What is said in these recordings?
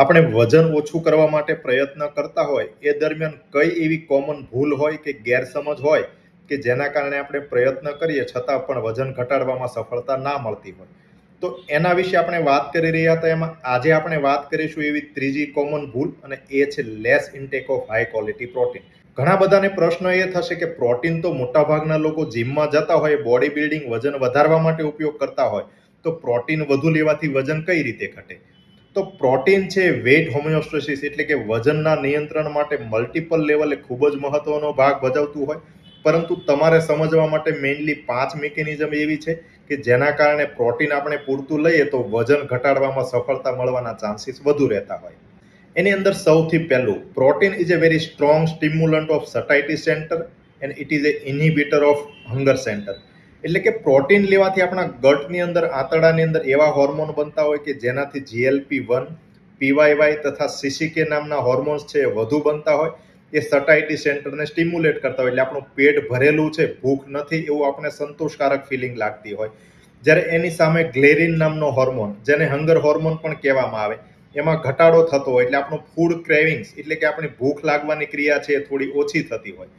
આપણે વજન ઓછું કરવા માટે પ્રયત્ન કરતા હોય, એ દરમિયાન કઈ એવી કોમન ભૂલ હોય કે ગેરસમજ હોય કે જેના કારણે આપણે પ્રયત્ન કરીએ છતાં પણ વજન ઘટાડવામાં સફળતા ના મળતી હોય. તો એના વિશે આપણે વાત કરી રહ્યા હતા, એમાં આજે આપણે વાત કરીશું એવી ત્રીજી કોમન ભૂલ અને એ છે less intake of high quality protein ઘણા બધાને પ્રશ્ન એ થશે કે પ્રોટીન તો મોટાભાગના લોકો જીમમાં જતા હોય બોડી બિલ્ડિંગ વજન વધારવા માટે ઉપયોગ કરતા હોય, તો પ્રોટીન વધુ લેવાથી વજન કઈ રીતે ઘટે? તો પ્રોટીન છે, વેટ, હોમિયોસ્ટેસિસ એટલે કે વજનના નિયંત્રણ માટે મલ્ટિપલ લેવલે ખૂબ જ મહત્વનો ભાગ ભજવતું હોય. પરંતુ તમારે સમજવા માટે મેઇનલી પાંચ મિકેનિઝમ એવી છે કે જેના કારણે પ્રોટીન આપણે પૂરતું લઈએ તો વજન ઘટાડવામાં સફળતા મળવાના ચાન્સીસ વધુ રહેતા હોય. એની અંદર સૌથી પહેલું, protein is a very strong stimulant of satiety center and it is a inhibitor of hunger center એટલે કે પ્રોટીન લેવાથી આપણા ગટની અંદર, આંતરડાની અંદર એવા હોર્મોન બનતા હોય કે જેનાથી જીએલપી વન પીવાયવાય તથા સીસીકે નામના હોર્મોન્સ છે એ વધુ બનતા હોય. એ સટાઇટી સેન્ટરને સ્ટિમ્યુલેટ કરતા હોય. એટલે આપણું પેટ ભરેલું છે, ભૂખ નથી એવું આપણે સંતોષકારક ફિલિંગ લાગતી હોય. જ્યારે એની સામે ગ્લેરિન નામનો હોર્મોન, જેને હંગર હોર્મોન પણ કહેવામાં આવે, એમાં ઘટાડો થતો હોય. એટલે આપણું ફૂડ ક્રેવિંગ્સ એટલે કે આપણી ભૂખ લાગવાની ક્રિયા છે એ થોડી ઓછી થતી હોય.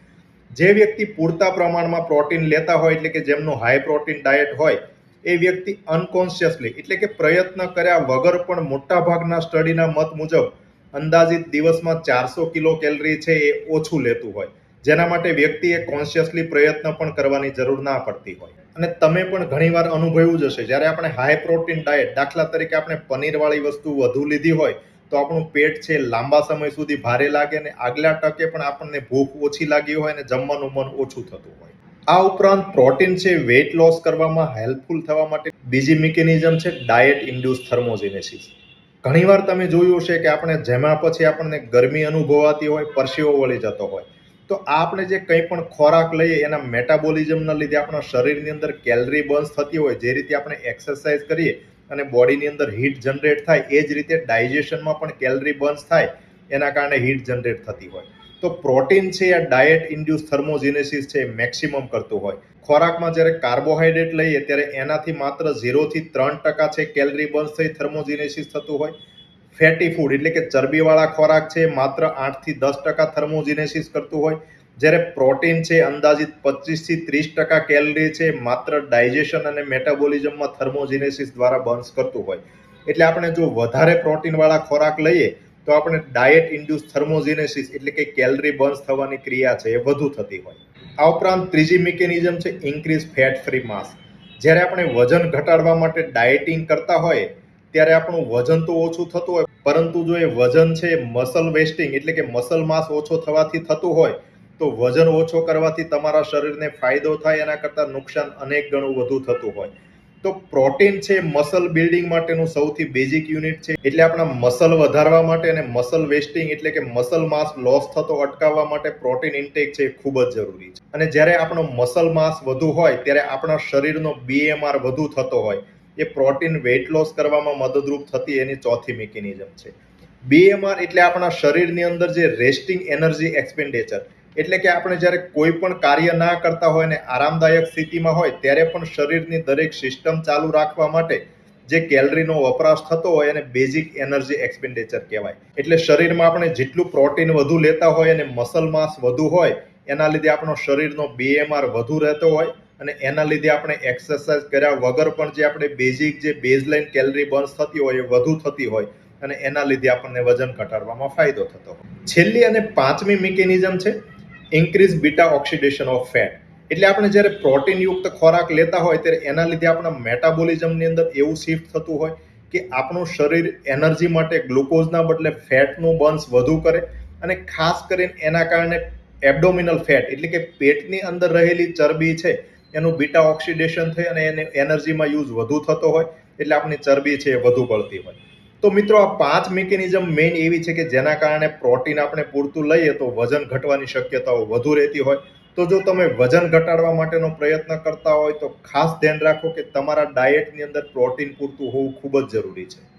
જે વ્યક્તિ પૂરતા પ્રમાણમાં પ્રોટીન લેતા હોય, એટલે કે જેમનું હાઈ પ્રોટીન ડાયટ હોય, એ વ્યક્તિ અનકોન્શિયસલી એટલે કે પ્રયત્ન કર્યા વગર પણ મોટાભાગના સ્ટડીના મત મુજબ અંદાજિત દિવસમાં ચારસો કિલો કેલરી છે એ ઓછું લેતું હોય. જેના માટે વ્યક્તિએ કોન્શિયસલી પ્રયત્ન પણ કરવાની જરૂર ના પડતી હોય. અને તમે પણ ઘણીવાર અનુભવ્યું જ હશે, જ્યારે આપણે હાઈ પ્રોટીન ડાયટ દાખલા તરીકે આપણે પનીરવાળી વસ્તુ વધુ લીધી હોય તો આપણું પેટ છે લાંબા સમય સુધી ભારે લાગે અને આગલા ટકે પણ આપણને ભૂખ ઓછી લાગી હોય અને જમવાનું મન ઓછું થતું હોય. આ ઉપરાંત પ્રોટીન છે વેઇટ લોસ કરવામાં હેલ્પફુલ થવા માટે બીજી મિકેનિઝમ છે ડાયટ ઇન્ડ્યુસ થર્મોજેનેસિસ. ઘણીવાર તમે જોયું હશે કે આપણે જેમાં પછી આપણને ગરમી અનુભવાતી હોય, પરસેવો વળી જતો હોય. તો આપણે જે કંઈ પણ ખોરાક લઈએ એના મેટાબોલિઝમના લીધે આપણા શરીરની અંદર કેલરી બર્ન્સ થતી હોય, જે રીતે આપણે એક્સરસાઇઝ કરીએ અને બોડીની અંદર હીટ જનરેટ થાય, એ જ રીતે ડાયજેશનમાં પણ કેલરી બર્ન્સ થાય, એના કારણે હીટ જનરેટ થતી હોય. તો પ્રોટીન છે, આ ડાયટ ઇન્ડ્યુસ થર્મોજિનેસિસ છે મેક્સિમમ કરતું હોય. ખોરાકમાં જ્યારે કાર્બોહાઈડ્રેટ લઈએ, ત્યારે એનાથી માત્ર ઝીરોથી ત્રણ ટકા છે કેલરી બર્ન્સ થઈ થર્મોજિનેસિસ થતું હોય. ફેટી ફૂડ એટલે કે ચરબીવાળા ખોરાક છે માત્ર આઠથી દસ ટકા થર્મોજિનેસિસ કરતું હોય. જ્યારે પ્રોટીન છે અંદાજિત પચીસથી ત્રીસ ટકા કેલરી છે, માત્ર ડાયજેશન અને મેટાબોલિઝમમાં થર્મોજિનેસિસ દ્વારા બર્ન્સ કરતું હોય. એટલે આપણે જો વધારે પ્રોટીનવાળા ખોરાક લઈએ, તો આપણે ડાયટ ઇન્ડ્યુસ થર્મોજિનેસિસ એટલે કે કેલરી બર્ન્સ થવાની ક્રિયા છે એ વધુ થતી હોય. આ ઉપરાંત ત્રીજી મિકેનિઝમ છે ઇન્ક્રીઝ ફેટ ફ્રી માસ. જ્યારે આપણે વજન ઘટાડવા માટે ડાયટિંગ કરતા હોય, ત્યારે આપણું વજન તો ઓછું થતું હોય, પરંતુ જો એ વજન છે મસલ વેસ્ટિંગ એટલે કે મસલ માસ ઓછો થવાથી થતું હોય તો વજન ઓછો કરવાથી તમારા શરીરને ફાયદો થાય, એના કરતાં નુકસાન અનેક ગણું વધુ થતું હોય. તો પ્રોટીન છે, મસલ બિલ્ડિંગ માટેનું સૌથી બેઝિક યુનિટ છે. એટલે આપણા મસલ વધારવા માટે અને મસલ વેસ્ટિંગ એટલે કે મસલ માસ લોસ થતો અટકાવવા માટે પ્રોટીન ઇન્ટેક છે ખૂબ જ જરૂરી છે. અને જ્યારે આપણો મસલ માસ વધુ હોય, ત્યારે આપણા શરીરનો બીએમઆર વધુ થતો હોય. એ પ્રોટીન વેઇટ લોસ કરવામાં મદદરૂપ થતી એની ચોથી મિકેનિઝમ છે. બીએમઆર એટલે આપણા શરીરની અંદર જે રેસ્ટિંગ એનર્જી એક્સપેન્ડિચર. એટલે કે આપણે જ્યારે કોઈ પણ કાર્ય ના કરતા હોય ને આરામદાયક સ્થિતિમાં હોય, ત્યારે પણ શરીરની દરેક સિસ્ટમ ચાલુ રાખવા માટે જે કેલરીનો વપરાશ થતો હોય એને બેઝિક એનર્જી એક્સપેન્ડિચર કહેવાય. એટલે શરીરમાં આપણે જેટલું પ્રોટીન વધુ લેતા હોય અને મસલ માસ વધુ હોય, એના લીધે આપણો શરીરનો બીએમઆર વધુ રહેતો હોય અને એના લીધે આપણે એક્સરસાઇઝ કર્યા વગર પણ જે આપણે બેઝિક જે બેઝલાઇન કેલરી બર્ન્સ થતી હોય એ વધુ થતી હોય અને એના લીધે આપણને વજન ઘટાડવામાં ફાયદો થતો હોય. છેલ્લી અને પાંચમી મિકેનિઝમ છે increase beta oxidation of fat એટલે આપણે જ્યારે પ્રોટીનયુક્ત ખોરાક લેતા હોય ત્યારે એના લીધે આપણા મેટાબોલિઝમની અંદર એવું શિફ્ટ થતું હોય કે આપણું શરીર એનર્જી માટે ગ્લુકોઝના બદલે ફેટનું બર્ન્સ વધુ કરે અને ખાસ કરીને એના કારણે એબડોમિનલ ફેટ એટલે કે પેટની અંદર રહેલી ચરબી છે, એનું બીટા ઓક્સિડેશન થઈ અને એને એનર્જીમાં યુઝ વધુ થતો હોય એટલે આપણી ચરબી છે એ વધુ પડતી હોય. તો મિત્રો આ પાંચ મિકેનિઝમ મેઇન એવી છે કે જેના કારણે પ્રોટીન આપણે પૂરતું લઈએ તો વજન ઘટવાની શક્યતાઓ વધુ રહેતી હોય. તો જો તમે વજન ઘટાડવા માટેનો પ્રયત્ન કરતા હોય તો ખાસ ધ્યાન રાખો કે તમારા ડાયટની અંદર પ્રોટીન પૂરતું હોવું ખૂબ જ જરૂરી છે.